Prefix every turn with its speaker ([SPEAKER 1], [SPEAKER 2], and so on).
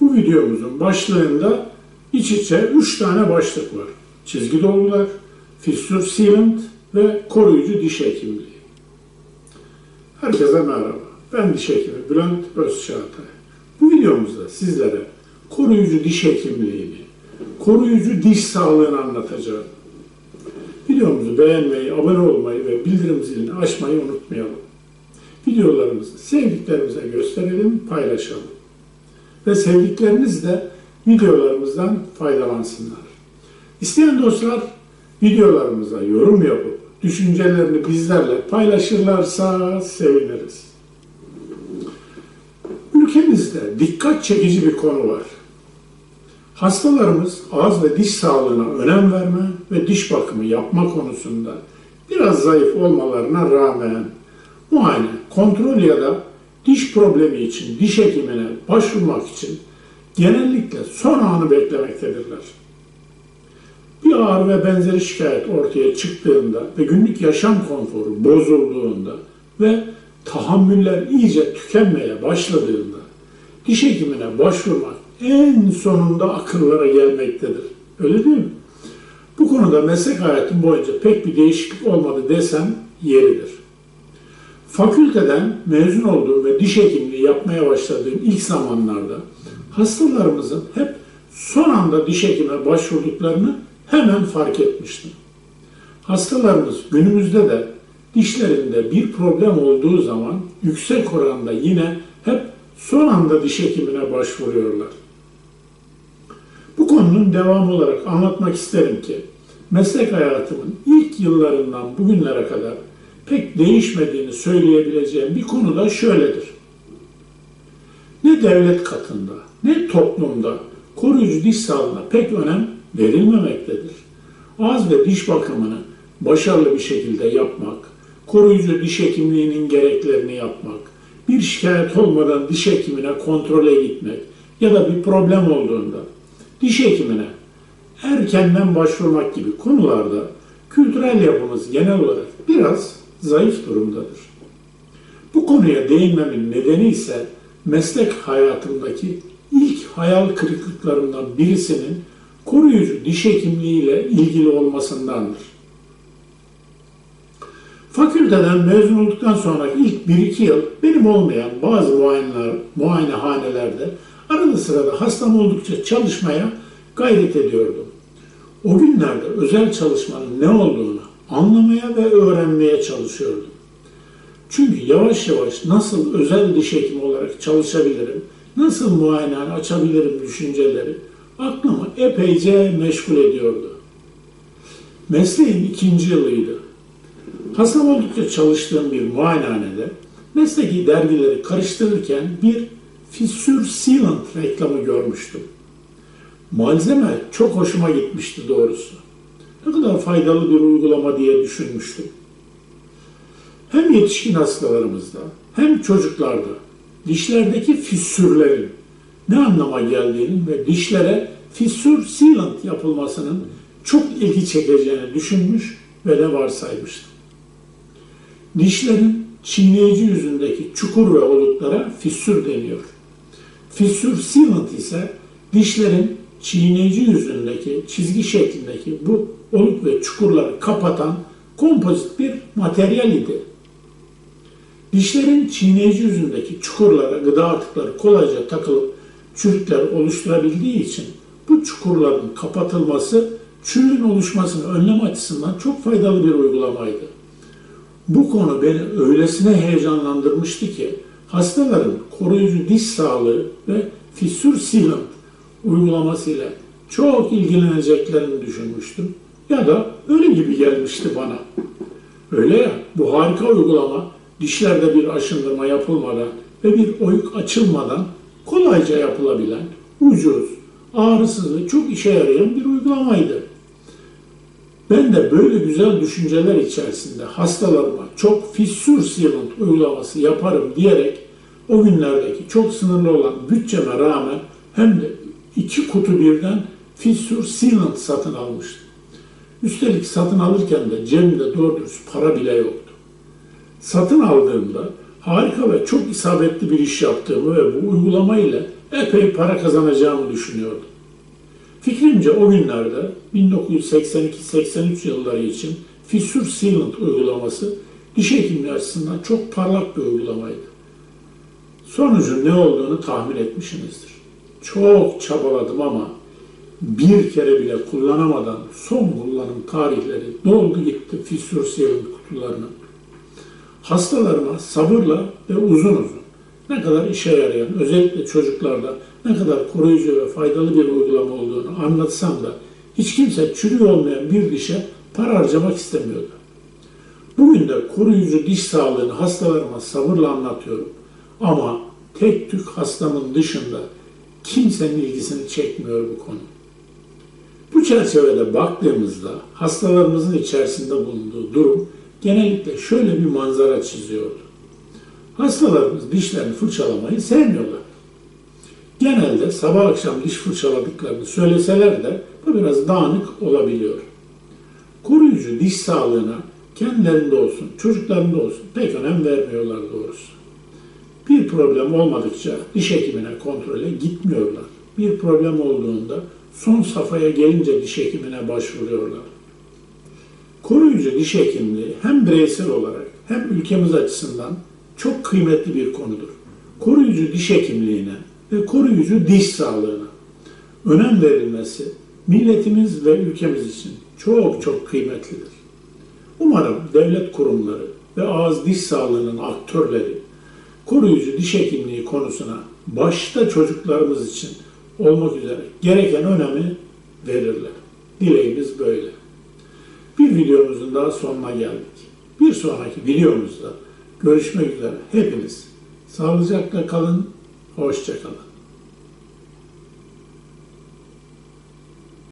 [SPEAKER 1] Bu videomuzun başlığında iç içe 3 tane başlık var. Çizgi dolgular, fistül sealant ve koruyucu diş hekimliği. Herkese merhaba. Ben diş hekimi Bülent Özçağatay. Bu videomuzda sizlere koruyucu diş hekimliğini, koruyucu diş sağlığını anlatacağım. Videomuzu beğenmeyi, abone olmayı ve bildirim zilini açmayı unutmayalım. Videolarımızı sevdiklerimize gösterelim, paylaşalım. Ve sevdikleriniz de videolarımızdan faydalansınlar. İsteyen dostlar videolarımıza yorum yapıp düşüncelerini bizlerle paylaşırlarsa seviniriz. Ülkemizde dikkat çekici bir konu var. Hastalarımız ağız ve diş sağlığına önem verme ve diş bakımı yapma konusunda biraz zayıf olmalarına rağmen muayene, kontrol ya da problemi için diş hekimine başvurmak için genellikle son anı beklemektedirler. Bir ağrı ve benzeri şikayet ortaya çıktığında ve günlük yaşam konforu bozulduğunda ve tahammüller iyice tükenmeye başladığında diş hekimine başvurmak en sonunda akıllara gelmektedir. Öyle değil mi? Bu konuda meslek hayatım boyunca pek bir değişiklik olmadı desem yeridir. Fakülteden mezun olduğum ve diş hekimliği yapmaya başladığım ilk zamanlarda hastalarımızın hep son anda diş hekime başvurduklarını hemen fark etmiştim. Hastalarımız günümüzde de dişlerinde bir problem olduğu zaman yüksek oranda yine hep son anda diş hekimine başvuruyorlar. Bu konunun devamı olarak anlatmak isterim ki meslek hayatımın ilk yıllarından bugünlere kadar pek değişmediğini söyleyebileceğim bir konu da şöyledir. Ne devlet katında ne toplumda koruyucu diş sağlığına pek önem verilmemektedir. Ağız ve diş bakımını başarılı bir şekilde yapmak, koruyucu diş hekimliğinin gereklerini yapmak, bir şikayet olmadan diş hekimine kontrole gitmek ya da bir problem olduğunda diş hekimine erkenden başvurmak gibi konularda kültürel yapımız genel olarak biraz zayıf durumdadır. Bu konuya değinmemin nedeni ise meslek hayatımdaki ilk hayal kırıklıklarından birisinin koruyucu diş hekimliği ile ilgili olmasındandır. Fakülteden mezun olduktan sonra ilk 1-2 yıl benim olmayan bazı muayeneler, muayenehanelerde arada sırada hastam oldukça çalışmaya gayret ediyordum. O günlerde özel çalışmanın ne olduğunu anlamaya ve öğrenmeye çalışıyordum. Çünkü yavaş yavaş nasıl özel diş hekimi olarak çalışabilirim, nasıl muayenehane açabilirim düşünceleri aklımı epeyce meşgul ediyordu. Mesleğin ikinci yılıydı. Hastam oldukça çalıştığım bir muayenehanede mesleki dergileri karıştırırken bir fissür sealant reklamı görmüştüm. Malzeme çok hoşuma gitmişti doğrusu. Ne kadar faydalı bir uygulama diye düşünmüştüm. Hem yetişkin hastalarımızda hem çocuklarda dişlerdeki fissürlerin ne anlama geldiğinin ve dişlere fissür sealant yapılmasının çok ilgi çekeceğini düşünmüş ve de varsaymıştım. Dişlerin çiğneyici yüzündeki çukur ve oluklara fissür deniyor. Fissür sealant ise dişlerin çiğneyici yüzündeki çizgi şeklindeki bu oluk ve çukurları kapatan kompozit bir materyal idi. Dişlerin çiğneyici yüzündeki çukurlara gıda atıkları kolayca takılıp çürükler oluşturabildiği için bu çukurların kapatılması çürüğün oluşmasını önleme açısından çok faydalı bir uygulamaydı. Bu konu beni öylesine heyecanlandırmıştı ki hastaların koruyucu diş sağlığı ve fissür sealant uygulamasıyla çok ilgileneceklerini düşünmüştüm. Ya da öyle gibi gelmişti bana. Öyle ya, bu harika uygulama dişlerde bir aşındırma yapılmadan ve bir oyuk açılmadan kolayca yapılabilen, ucuz, ağrısız ve çok işe yarayan bir uygulamaydı. Ben de böyle güzel düşünceler içerisinde hastalarıma çok fissür sealant uygulaması yaparım diyerek o günlerdeki çok sınırlı olan bütçeme rağmen hem de iki kutu birden fissür sealant satın almıştım. Üstelik satın alırken de cebimde doğru dürüst para bile yoktu. Satın aldığımda harika ve çok isabetli bir iş yaptığımı ve bu uygulama ile epey para kazanacağımı düşünüyordum. Fikrimce o günlerde 1982-83 yılları için fissure sealant uygulaması diş hekimliği açısından çok parlak bir uygulamaydı. Sonucun ne olduğunu tahmin etmişsinizdir. Çok çabaladım ama bir kere bile kullanamadan son kullanım tarihleri doldu gitti fissure sealant kutularının. Hastalarıma sabırla ve uzun uzun ne kadar işe yarayan, özellikle çocuklarda ne kadar koruyucu ve faydalı bir uygulama olduğunu anlatsam da hiç kimse çürüyor olmayan bir dişe para harcamak istemiyordu. Bugün de koruyucu diş sağlığını hastalarıma sabırla anlatıyorum. Ama tek tük hastamın dışında kimsenin ilgisini çekmiyor bu konu. Bu çerçevede baktığımızda hastalarımızın içerisinde bulunduğu durum genellikle şöyle bir manzara çiziyordu. Hastalarımız dişlerini fırçalamayı sevmiyorlar. Genelde sabah akşam diş fırçaladıklarını söyleseler de bu biraz dağınık olabiliyor. Koruyucu diş sağlığına kendilerinde olsun, çocuklarında olsun pek önem vermiyorlar doğrusu. Bir problem olmadıkça diş hekimine kontrole gitmiyorlar. Bir problem olduğunda son safhaya gelince diş hekimine başvuruyorlar. Koruyucu diş hekimliği hem bireysel olarak hem ülkemiz açısından çok kıymetli bir konudur. Koruyucu diş hekimliğine ve koruyucu diş sağlığına önem verilmesi milletimiz ve ülkemiz için çok çok kıymetlidir. Umarım devlet kurumları ve ağız diş sağlığının aktörleri koruyucu diş hekimliği konusuna başta çocuklarımız için olmak üzere gereken önemi verirler. Dileğimiz böyle. Bir videomuzun daha sonuna geldik. Bir sonraki videomuzda görüşmek üzere. Hepiniz sağlıcakla kalın, hoşça kalın.